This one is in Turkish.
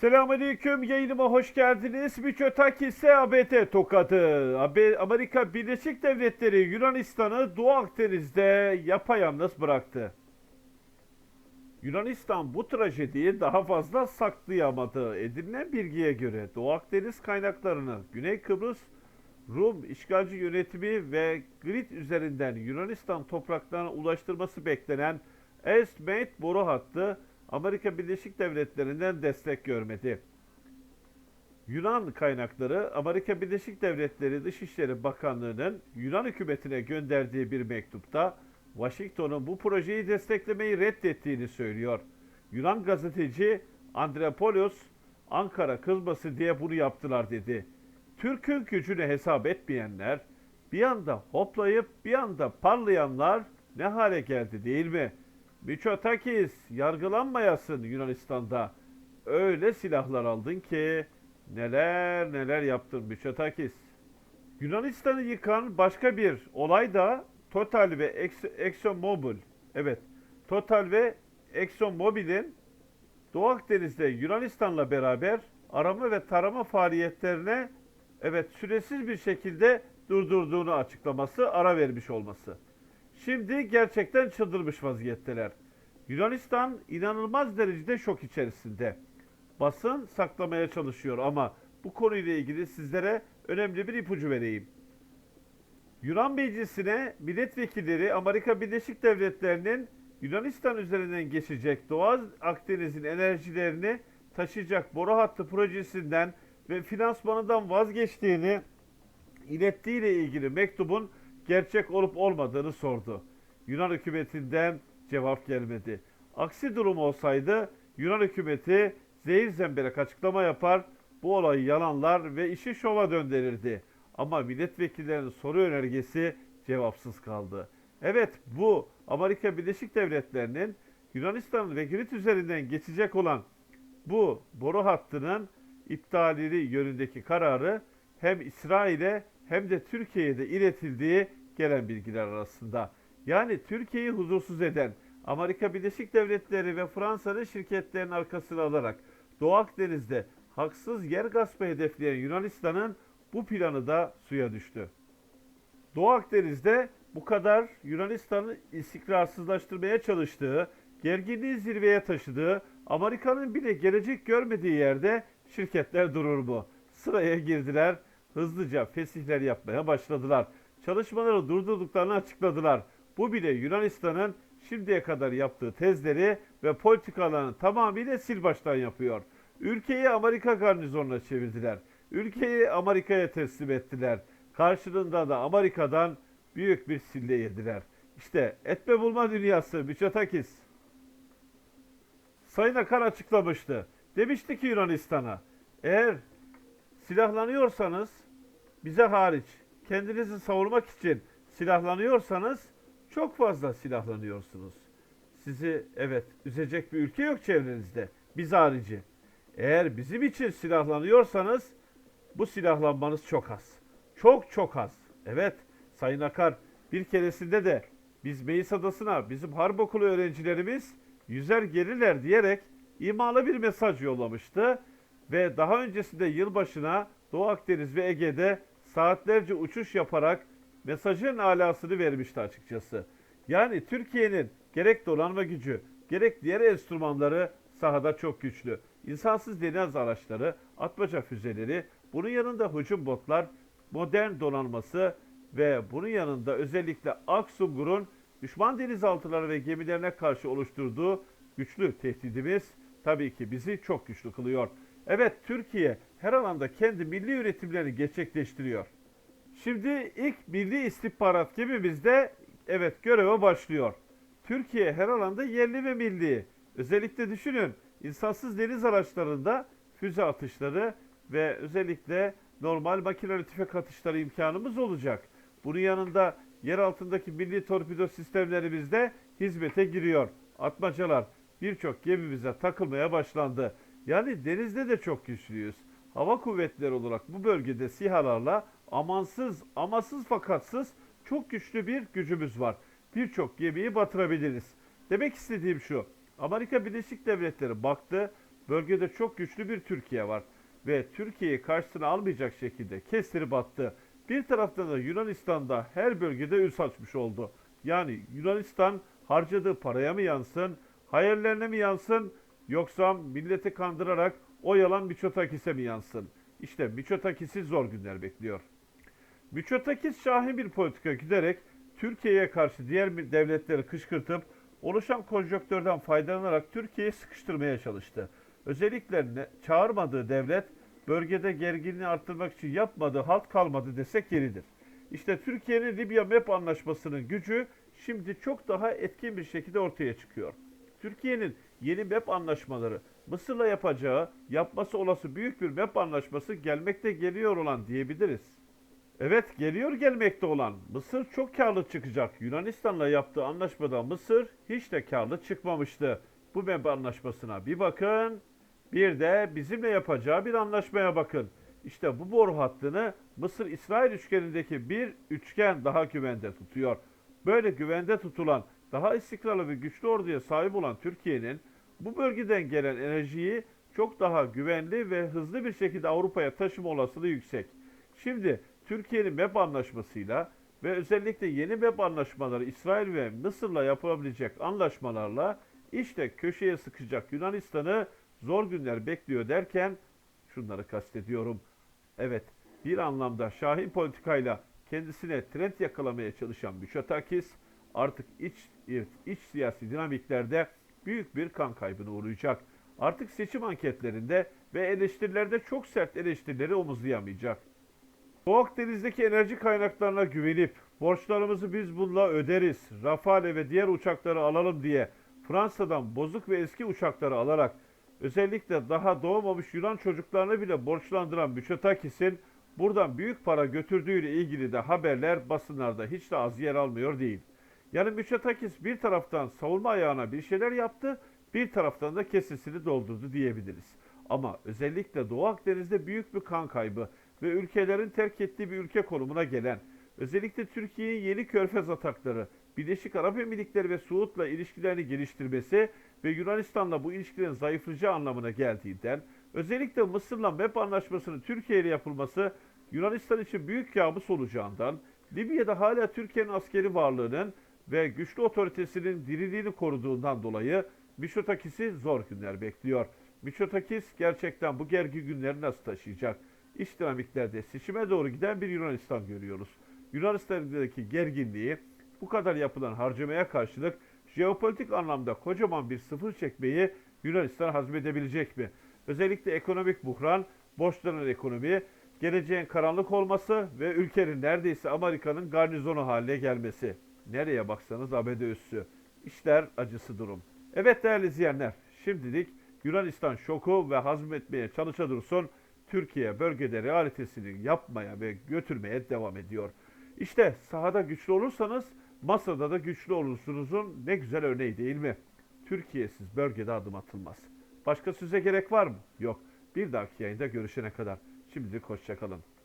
Selamünaleyküm yayınıma hoş geldiniz. Miçotakis ABD tokadı. Amerika Birleşik Devletleri Yunanistan'ı Doğu Akdeniz'de yapayalnız bıraktı. Yunanistan bu trajediyi daha fazla saklayamadı. Edinilen bilgiye göre Doğu Akdeniz kaynaklarını Güney Kıbrıs Rum işgalci yönetimi ve Girit üzerinden Yunanistan topraklarına ulaştırması beklenen Est-Med boru hattı Amerika Birleşik Devletleri'nden destek görmedi. Yunan kaynakları Amerika Birleşik Devletleri Dışişleri Bakanlığı'nın Yunan hükümetine gönderdiği bir mektupta Washington'un bu projeyi desteklemeyi reddettiğini söylüyor. Yunan gazeteci Andrepolos Ankara kızması diye bunu yaptılar dedi. Türk'ün gücünü hesap etmeyenler, bir anda hoplayıp bir anda parlayanlar ne hale geldi değil mi? Miçotakis yargılanmayasın Yunanistan'da. Öyle silahlar aldın ki neler neler yaptın Miçotakis. Yunanistan'ı yıkan başka bir olay da Total ve Ex- ExxonMobil. Evet, Total ve ExxonMobil'in Doğu Akdeniz'de Yunanistan'la beraber arama ve tarama faaliyetlerine evet süresiz bir şekilde durdurduğunu açıklaması, ara vermiş olması. Şimdi gerçekten çıldırmış vaziyetteler. Yunanistan inanılmaz derecede şok içerisinde. Basın saklamaya çalışıyor ama bu konuyla ilgili sizlere önemli bir ipucu vereyim. Yunan Meclisi'ne milletvekilleri Amerika Birleşik Devletleri'nin Yunanistan üzerinden geçecek Doğu Akdeniz'in enerjilerini taşıyacak boru hattı projesinden ve finansmanından vazgeçtiğini ilettiğiyle ilgili mektubun gerçek olup olmadığını sordu. Yunan hükümetinden cevap gelmedi. Aksi durum olsaydı Yunan hükümeti zehir zemberek açıklama yapar, bu olayı yalanlar ve işi şova döndürürdü. Ama milletvekillerinin soru önergesi cevapsız kaldı. Evet bu Amerika Birleşik Devletleri'nin Yunanistan ve Girit üzerinden geçecek olan bu boru hattının iptalini yönündeki kararı hem İsrail'e hem de Türkiye'ye de iletildiği gelen bilgiler arasında. Yani Türkiye'yi huzursuz eden Amerika Birleşik Devletleri ve Fransa'nın şirketlerin arkasını alarak Doğu Akdeniz'de haksız yer gaspı hedefleyen Yunanistan'ın bu planı da suya düştü. Doğu Akdeniz'de bu kadar Yunanistan'ı istikrarsızlaştırmaya çalıştığı, gerginliği zirveye taşıdığı, Amerika'nın bile gelecek görmediği yerde şirketler durur mu? Sıraya girdiler, hızlıca fesihler yapmaya başladılar. Çalışmaları durdurduklarını açıkladılar. Bu bile Yunanistan'ın şimdiye kadar yaptığı tezleri ve politikalarını tamamıyla sil baştan yapıyor. Ülkeyi Amerika garnizonuna çevirdiler. Ülkeyi Amerika'ya teslim ettiler. Karşılığında da Amerika'dan büyük bir sille yediler. İşte etme bulma dünyası Miçotakis. Sayın Akar açıklamıştı. Demişti ki Yunanistan'a eğer silahlanıyorsanız bize hariç kendinizi savunmak için silahlanıyorsanız çok fazla silahlanıyorsunuz. Sizi evet üzecek bir ülke yok çevrenizde. Biz harici. Eğer bizim için silahlanıyorsanız bu silahlanmanız çok az. Çok çok az. Evet Sayın Akar bir keresinde de biz Meis Adası'na bizim harp okulu öğrencilerimiz yüzer gelirler diyerek imalı bir mesaj yollamıştı. Ve daha öncesinde yılbaşına Doğu Akdeniz ve Ege'de saatlerce uçuş yaparak mesajın alasını vermişti açıkçası. Yani Türkiye'nin gerek donanma gücü gerek diğer enstrümanları sahada çok güçlü. İnsansız deniz araçları, atmaca füzeleri, bunun yanında hücum botlar, modern donanması ve bunun yanında özellikle Aksungur'un düşman denizaltıları ve gemilerine karşı oluşturduğu güçlü tehdidimiz tabii ki bizi çok güçlü kılıyor. Evet Türkiye her alanda kendi milli üretimlerini gerçekleştiriyor. Şimdi ilk milli istihbarat gemimizde evet göreve başlıyor. Türkiye her alanda yerli ve milli. Özellikle düşünün insansız deniz araçlarında füze atışları ve özellikle normal makineli tüfek atışları imkanımız olacak. Bunun yanında yer altındaki milli torpido sistemlerimiz de hizmete giriyor. Atmacalar birçok gemimize takılmaya başlandı. Yani denizde de çok güçlüyüz. Hava kuvvetleri olarak bu bölgede sihalarla amansız, amasız fakatsız çok güçlü bir gücümüz var. Birçok gemiyi batırabiliriz. Demek istediğim şu. Amerika Birleşik Devletleri baktı. bölgede çok güçlü bir Türkiye var ve Türkiye'yi karşısına almayacak şekilde kestirip attı. Bir taraftan da Yunanistan'da her bölgede ül saçmış oldu. Yani Yunanistan harcadığı paraya mı yansın, hayallerine mi yansın yoksa milleti kandırarak o yalan Miçotakis'e mi yansın? İşte Miçotakis'i zor günler bekliyor. Miçotakis şahin bir politika giderek Türkiye'ye karşı diğer devletleri kışkırtıp oluşan konjonktörden faydalanarak Türkiye'yi sıkıştırmaya çalıştı. Özellikle çağırmadığı devlet bölgede gerginliği arttırmak için yapmadığı halt kalmadı desek yeridir. İşte Türkiye'nin Libya MEP anlaşmasının gücü şimdi çok daha etkin bir şekilde ortaya çıkıyor. Türkiye'nin yeni MEP anlaşmaları Mısır'la yapacağı, yapması olası büyük bir MEP anlaşması gelmekte geliyor olan diyebiliriz. Evet geliyor gelmekte olan Mısır çok karlı çıkacak. Yunanistan'la yaptığı anlaşmada Mısır hiç de karlı çıkmamıştı. Bu MEP anlaşmasına bir bakın. Bir de bizimle yapacağı bir anlaşmaya bakın. İşte bu boru hattını Mısır-İsrail üçgenindeki bir üçgen daha güvende tutuyor. Böyle güvende tutulan daha istikrarlı ve güçlü orduya sahip olan Türkiye'nin bu bölgeden gelen enerjiyi çok daha güvenli ve hızlı bir şekilde Avrupa'ya taşıma olasılığı yüksek. Şimdi Türkiye'nin MEP anlaşmasıyla ve özellikle yeni MEP anlaşmaları İsrail ve Mısır'la yapılabilecek anlaşmalarla işte köşeye sıkacak Yunanistan'ı zor günler bekliyor derken şunları kastediyorum. Evet bir anlamda şahin politikayla kendisine trend yakalamaya çalışan Mitsotakis artık iç, iç siyasi dinamiklerde büyük bir kan kaybına uğrayacak. Artık seçim anketlerinde ve eleştirilerde çok sert eleştirileri omuzlayamayacak. Doğu Akdeniz'deki enerji kaynaklarına güvenip borçlarımızı biz bununla öderiz, Rafale ve diğer uçakları alalım diye Fransa'dan bozuk ve eski uçakları alarak özellikle daha doğmamış Yunan çocuklarını bile borçlandıran Mitsotakis'in buradan büyük para götürdüğüyle ilgili de haberler basınlarda hiç de az yer almıyor değil. Yani Mitsotakis bir taraftan savunma ayağına bir şeyler yaptı, bir taraftan da kesesini doldurdu diyebiliriz. Ama özellikle Doğu Akdeniz'de büyük bir kan kaybı ve ülkelerin terk ettiği bir ülke konumuna gelen, özellikle Türkiye'nin yeni körfez atakları, Birleşik Arap Emirlikleri ve Suud'la ilişkilerini geliştirmesi ve Yunanistan'la bu ilişkilerin zayıflayacağı anlamına geldiğinden, özellikle Mısır'la MEP anlaşmasının Türkiye ile yapılması Yunanistan için büyük kabus olacağından, Libya'da hala Türkiye'nin askeri varlığının ve güçlü otoritesinin diriliğini koruduğundan dolayı Mitsotakis'i zor günler bekliyor. Mitsotakis gerçekten bu gergin günleri nasıl taşıyacak? İç dinamiklerde seçime doğru giden bir Yunanistan görüyoruz. Yunanistan'daki gerginliği bu kadar yapılan harcamaya karşılık jeopolitik anlamda kocaman bir sıfır çekmeyi Yunanistan hazmedebilecek mi? Özellikle ekonomik buhran, borçlanan ekonomi, geleceğin karanlık olması ve ülkenin neredeyse Amerika'nın garnizonu haline gelmesi. Nereye baksanız ABD üssü. İşler acısı durum. Evet değerli izleyenler, şimdilik Yunanistan şoku ve hazmetmeye çalışa dursun. Türkiye bölgede realitesini yapmaya ve götürmeye devam ediyor. İşte sahada güçlü olursanız masada da güçlü olursunuzun ne güzel örneği değil mi? Türkiye'siz bölgede adım atılmaz. Başka söze gerek var mı? Yok. Bir dahaki yayında görüşene kadar. Şimdilik hoşçakalın.